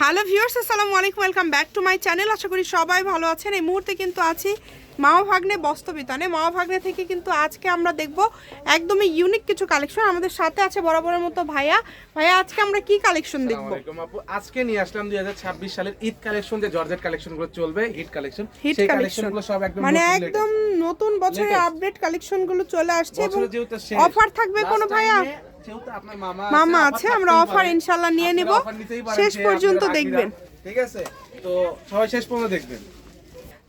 Hello viewers আসসালামু আলাইকুম welcome back to my channel আশা করি সবাই ভালো আছেন। এই মুহূর্তে কিন্তু আছি মামা ভাগ্নে বস্তবিতানে মামা ভাগ্নে থেকে কিন্তু আজকে আমরা দেখব একদমই ইউনিক কিছু কালেকশন আমাদের সাথে আছে বরাবরের মতো ভাইয়া। ভাইয়া আজকে আমরা কি কালেকশন দেখব? আজকে নিয়ে আসলাম 2026 সালের ঈদ কালেকশন যে জর্জেট কালেকশনগুলো চলবে হিট কালেকশন হিট সেই কালেকশনগুলো সব একদম মানে একদম নতুন বছরের আপডেট কালেকশনগুলো চলে আসছে এবং অফার থাকবে কোনো ভাইয়া? মামা আছে, আমরা পারে। ইনশাল্লাহ নিয়ে নিব। শেষ পর্যন্ত দেখবেন। ঠিক আছে? তো সবাই শেষ পর্যন্ত দেখবেন।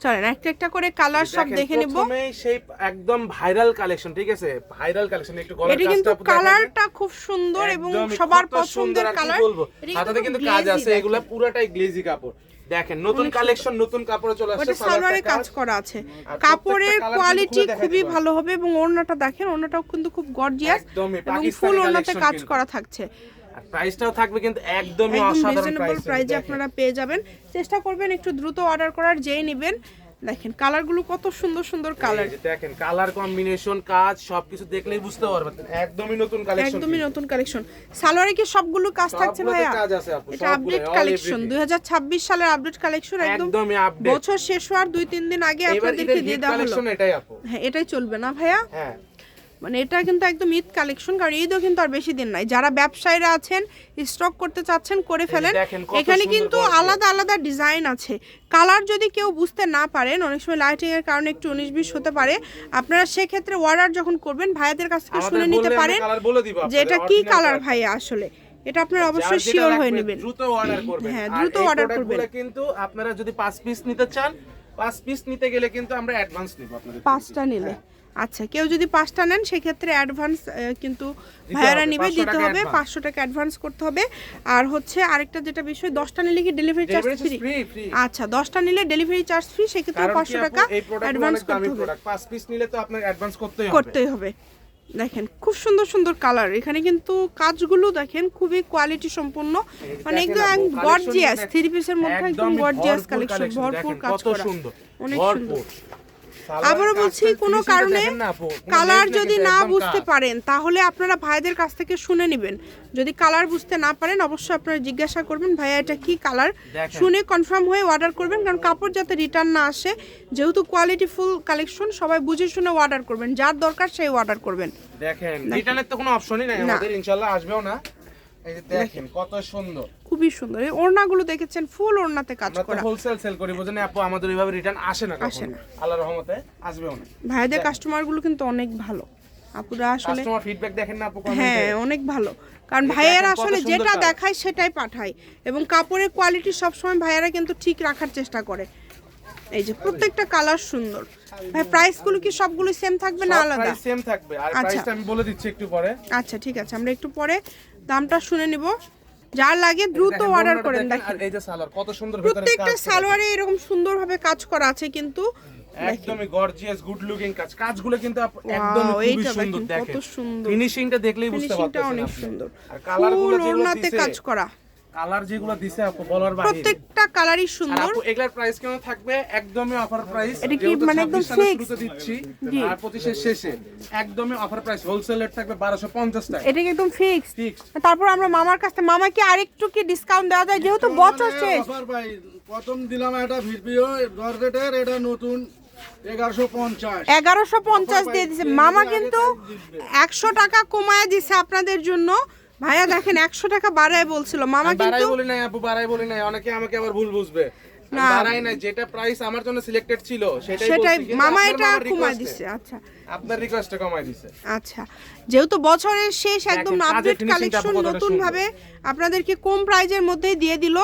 চলেন একটা একটা করে কালার সব দেখে নিব। সেই একদম ভাইরাল কালেকশন ঠিক আছে? ভাইরাল কালেকশন একটু গলার এটা কিন্তু। কালারটা খুব সুন্দর এবং সবার পছন্দের কালার বলব? হাতাতে কিন্তু কাজ আছে এগুলা পুরাটাই গ্লেজি কাপড়। দেখেন নতুন কালেকশন নতুন কাপড়ে চলে আসছে সালোয়ারে কাজ। করা আছে। কাপড়ের কোয়ালিটি খুবই ভালো হবে এবং ওড়নাটা দেখেন ওড়নাটাও কিন্তু খুব গর্জিয়াস এবং ফুল ওড়নাতে কাজ করা থাকছে। আর প্রাইসটাও থাকবে কিন্তু একদমই একদম অসাধারণ প্রাইস আপনারা পেয়ে যাবেন। চেষ্টা করবেন একটু দ্রুত অর্ডার করার যেই নেবেন। দেখেন কালারগুলো কত সুন্দর সুন্দর কালার। দেখেন কালার কম্বিনেশন কাজ সবকিছু দেখলেই বুঝতে পারবেন। একদমই নতুন কালেকশন একদমই নতুন কালেকশন সালোয়ারে কি সবগুলো কাজ থাকছে ভাই ভাইয়া? কাজ আছে আপু, এটা আপডেট কালেকশন everything। 2026 সালের আপডেট কালেকশন একদম একদমই আপডেট বছর শেষ হওয়ার দুই তিন দিন আগে আপনাদেরকে দিয়ে দেওয়া হলো। কালেকশন এটাই আপু। হ্যাঁ এটাই চলবে না ভাইয়া? হ্যাঁ। মানে এটা কিন্তু একদম ঈদ কালেকশন কারণ ঈদও কিন্তু আর বেশি দিন নাই। যারা ব্যবসায়ীরা আছেন স্টক করতে চাচ্ছেন করে ফেলেন। এখানে কিন্তু আলাদা আলাদা ডিজাইন আছে। কালার যদি কেউ বুঝতে না পারেন অনেক সময় লাইটিং এর কারণে একটু উনিশ বিশ হতে পারে। আপনারা সেক্ষেত্রে অর্ডার যখন করবেন ভাইয়াদের কাছ থেকে শুনে নিতে পারেন যে এটা কি কালার ভাইয়া আসলে। এটা আপনারা অবশ্যই শিওর হয়ে নেবেন। দ্রুত অর্ডার করবেন। হ্যাঁ, দ্রুত প্রোডাক্টগুলো করবেন। কিন্তু আপনারা যদি পাঁচ পিস নিতে চান পাঁচ পিস নিতে গেলে কিন্তু আমরা অ্যাডভান্স নিব আপনাদের নিলে। আচ্ছা কেউ যদি পাঁচটা নেন সেক্ষেত্রে অ্যাডভান্স কিন্তু ভাইয়ারা নিবে দিতে হবে পাঁচশো টাকা অ্যাডভান্স করতে হবে। আর হচ্ছে আরেকটা যেটা বিষয় দশটা নিলে কি ডেলিভারি চার্জ ফ্রি। আচ্ছা দশটা নিলে ডেলিভারি চার্জ ফ্রি সেক্ষেত্রে পাঁচশো টাকা অ্যাডভান্স করতে হবে। পাঁচ পিস নিলে তো আপনার অ্যাডভান্স করতেই হবে। করতেই হবে। দেখেন খুব সুন্দর সুন্দর কালার এখানে কিন্তু কাজগুলো দেখেন খুবই কোয়ালিটি সম্পূর্ণ। মানে একদম গর্জিয়াস থ্রি পিসের মধ্যে একদম গর্জিয়াস কালেকশন ভরপুর কাজ করা। অনেক সুন্দর। আবারও বলছি কোনো কারণে কালার যদি না বুঝতে পারেন তাহলে আপনারা ভাইদের কাছ থেকে শুনে নেবেন। যদি কালার বুঝতে না পারেন অবশ্যই আপনারা জিজ্ঞাসা করবেন ভাইয়া এটা কি কালার? শুনে কনফার্ম হয়ে অর্ডার করবেন কারণ কাপড় যাতে রিটার্ন না আসে যেহেতু কোয়ালিটি ফুল কালেকশন সবাই বুঝে শুনে অর্ডার করবেন। যার দরকার সেই অর্ডার করবেন। দেখেন রিটার্নের তো কোনো অপশনই নাই। আমাদের ইনশাআল্লাহ আসবেও না। এই যে দেখেন। কত সুন্দর। খুবই সুন্দর। এই ওড়নাগুলো দেখেছেন ফুল ওড়নাতে কাজ আমরা করা। হোলসেল সেল করি বুঝেন আপু আমাদের ওইভাবে রিটার্ন আসে না আসে না। আল্লাহর রহমতে আসবেও না ভাইদের কাস্টমারগুলো কিন্তু অনেক ভালো। আপুরা আসলে কাস্টমার ফিডব্যাক দেখেন না আপু হ্যাঁ অনেক ভালো। কারণ ভাইয়েরা আসলে যেটা দেখায় সেটাই পাঠায়। এবং কাপড়ের কোয়ালিটি সবসময় ভাইয়েরা কিন্তু ঠিক রাখার চেষ্টা করে। এই যে প্রত্যেকটা কালার সুন্দর। ভাই প্রাইসগুলো কি সবগুলো সেম থাকবে না আলাদা? প্রাইস সেম থাকবে। আর আচ্ছা। প্রাইসটা আমি বলে দিচ্ছি একটু পরে। আচ্ছা ঠিক আছে। আমরা একটু পরে দামটা শুনে নিব। যার লাগে দ্রুত অর্ডার করেন দেখেন, এই যে সালোয়ার কত সুন্দর ভিতরে প্রত্যেকটা সালোয়ারে এরকম সুন্দরভাবে কাজ করা আছে কিন্তু একদমই গর্জিয়াস গুড লুকিং কাজ। কাজগুলো কিন্তু একদম খুব খুবই সুন্দর দেখেন, ফিনিশিংটা দেখলেই বুঝতে ফিনিশিংটা পারতেছেন অনেক সুন্দর। আর কালারগুলো যেগুলো দিয়েছে কাজ করা। কালার যেগুলো দিছে আপু বলার বাইরে প্রত্যেকটা কালারই সুন্দর। আপু এগুলার প্রাইস কেমন থাকবে? একদমই অফার প্রাইস এটা কি মানে একদম fixed? দিচ্ছি। আর পঁচিশের শেষে। একদমই অফার প্রাইস হোলসেল রেট থাকবে 1250 টাকা। এটা কি একদম ফিক্সড ফিক্সড তারপর আমরা মামার কাছ থেকে মামা কি আরেকটু কি ডিসকাউন্ট দেওয়া যায়? যেহেতু বছর শেষ। অফার ভাই প্রথম দিলাম একটা ভিডিও জর্জেটের এটা নতুন এগারোশো পঞ্চাশ। এগারোশো পঞ্চাশ দিয়ে দিছে। মামা কিন্তু একশো টাকা কমায় দিছে আপনাদের জন্য। ভাইয়া দেখেন একশো টাকা বাড়ায় বলছিল। মামা কিন্তু বলি নাই আপু বাড়াই বলি নাই অনেকে আমাকে আবার ভুল বুঝবে। না। বাড়াই নাই যেটা প্রাইস আমার জন্য সিলেক্টেড ছিল সেটাই সেটাই মামা এটা কমায় দিছে আচ্ছা। আপনার রিকোয়েস্টে কমাই দিছে। আচ্ছা যেহেতু বছরের শেষ একদম আপডেট কালেকশন নতুন ভাবে আপনাদেরকে কম প্রাইজের মধ্যেই দিয়ে দিল।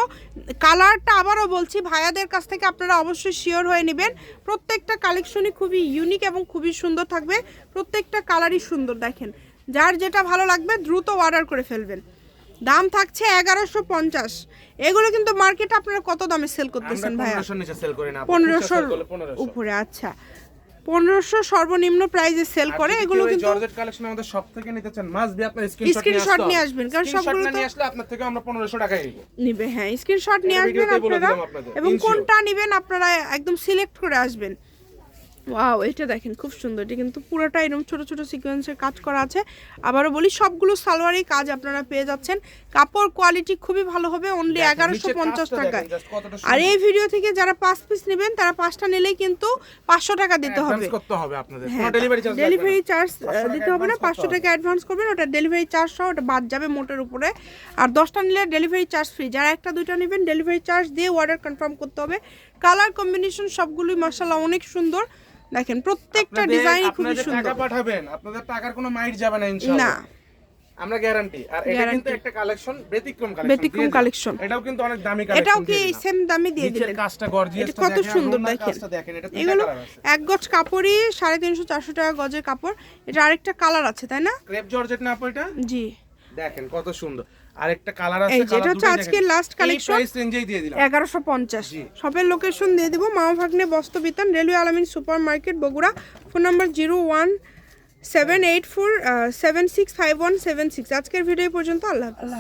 কালারটা আবারও বলছি ভাইয়াদের কাছ থেকে আপনারা অবশ্যই শিওর হয়ে নেবেন। প্রত্যেকটা কালেকশনই খুবই ইউনিক এবং খুবই সুন্দর থাকবে। প্রত্যেকটা কালারই সুন্দর দেখেন। যার যেটা ভালো লাগবে দ্রুত অর্ডার করে ফেলবেন। দাম থাকছে এগারোশো পঞ্চাশ। এগুলো কিন্তু মার্কেটে আপনারা কত দামে সেল করতেছেন ভাইয়া? 1500 সেল করি পনেরোশোর খুচরা sell করলে 1500 উপরে আচ্ছা। পনেরোশো সর্বনিম্ন প্রাইজে সেল করে এগুলো কিন্তু জর্জেট কালেকশন আমাদের সব থেকে নিতে চান মাস্ট বি আপনার স্ক্রিনশট নিয়ে আসবেন, কারণ সবগুলো তো- আসলে আপনার থেকে আমরা 1500 টাকায় নিব। নিবে হ্যাঁ স্ক্রিনশট নিয়ে আসবেন আপনারা। এবং কোনটা নেবেন আপনারা একদম সিলেক্ট করে আসবেন। ওয়াও এটা দেখেন খুব সুন্দর। এটা কিন্তু পুরোটা এরকম ছোট ছোট সিকোয়েন্সের কাজ করা আছে। আবারও বলি সবগুলো সালোয়ারই কাজ আপনারা পেয়ে যাচ্ছেন। কাপড় কোয়ালিটি খুবই ভালো হবে অনলি এগারোশো পঞ্চাশ টাকায়। আর এই ভিডিও থেকে যারা পাঁচ পিস নেবেন তারা পাঁচটা নিলেই কিন্তু পাঁচশো টাকা দিতে হবে। আপনাদের। হ্যাঁ ডেলিভারি চার্জ ডেলিভারি দিতে হবে না পাঁচশো টাকা অ্যাডভান্স করবেন ওটা ডেলিভারি চার্জ সহ ওটা বাদ যাবে মোটের উপরে। আর দশটা নিলে ডেলিভারি চার্জ ফ্রি যারা একটা দুইটা নেবেন ডেলিভারি চার্জ দিয়ে অর্ডার কনফার্ম করতে হবে। কালার কম্বিনেশন সবগুলোই মাসাল্লাহ অনেক সুন্দর। দেখেন প্রত্যেকটা খুবই আপনাদের সুন্দর। টাকা পাঠাবেন আপনাদের টাকার কোনো মাইট যাবে না ইনশাআল্লাহ। না। আমরা গ্যারান্টি আর এটা কিন্তু একটা কালেকশন ব্যতিক্রম কালেকশন ব্যতিক্রম collection। এটাও কিন্তু অনেক দামি কালেকশন এটাও কি সেম দামে দিয়ে দিলেন? কাজটা গর্জিয়াস এটা কত সুন্দর দেখেন। এগুলো এক গজ কাপড়ই সাড়ে তিনশো চারশো টাকা গজের কাপড়। এটা আরেকটা কালার আছে তাই না? ক্রেপ জর্জেট না আপু এটা? জি। দেখেন কত সুন্দর। আরেকটা কালার আছে এটা হচ্ছে আজকে আজকের কালেকশন প্রাইস range-এই দিয়ে দিলাম। এগারোশো পঞ্চাশ। জি। শপের লোকেশন দিয়ে দিব Mama Bhagne Bastrabitan railway Alamin super market Bogura. Phone number zero one seven eight four seven six five one seven six আজকের ভিডিও পর্যন্ত আল্লাহ হাফেজ।